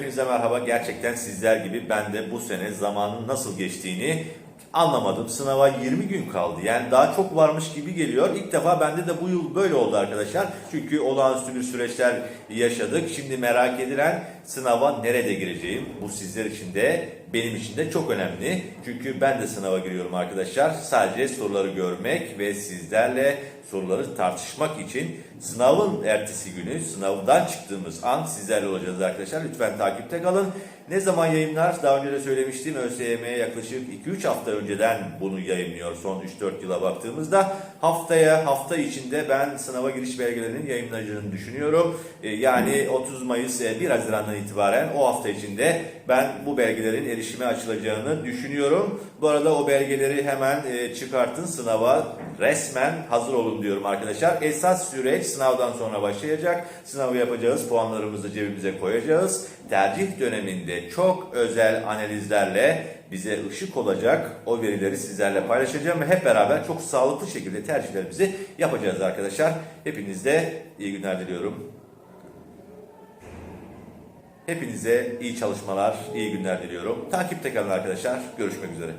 Hepinize merhaba. Gerçekten sizler gibi ben de bu sene zamanın nasıl geçtiğini anlamadım. Sınava 20 gün kaldı. Yani daha çok varmış gibi geliyor. İlk defa bende de bu yıl böyle oldu arkadaşlar. Çünkü olağanüstü bir süreçler yaşadık. Şimdi merak edilen sınava nerede gireceğim? Bu sizler için de benim için de çok önemli. Çünkü ben de sınava giriyorum arkadaşlar. Sadece soruları görmek ve sizlerle soruları tartışmak için sınavın ertesi günü sınavdan çıktığımız an sizlerle olacağız arkadaşlar. Lütfen takipte kalın. Ne zaman yayınlar? Daha önce de söylemiştim. ÖSYM'ye yaklaşık 2-3 hafta önceden bunu yayınlıyor son 3-4 yıla baktığımızda. Haftaya, hafta içinde ben sınava giriş belgelerinin yayınlanacağını düşünüyorum. Ee, Yani 30 Mayıs, e, 1 Haziran'dan itibaren o hafta içinde ben bu belgelerin erişime açılacağını düşünüyorum. Bu arada o belgeleri hemen e, çıkartın sınava resmen hazır olun diyorum arkadaşlar. Esas süreç sınavdan sonra başlayacak. Sınavı yapacağız, puanlarımızı cebimize koyacağız. Tercih döneminde çok özel analizlerle bize ışık olacak o verileri sizlerle paylaşacağım ve hep beraber çok sağlıklı şekilde tercihlerimizi yapacağız arkadaşlar. Hepinize iyi günler diliyorum. Hepinize iyi çalışmalar, iyi günler diliyorum. Takipte kalın arkadaşlar. Görüşmek üzere.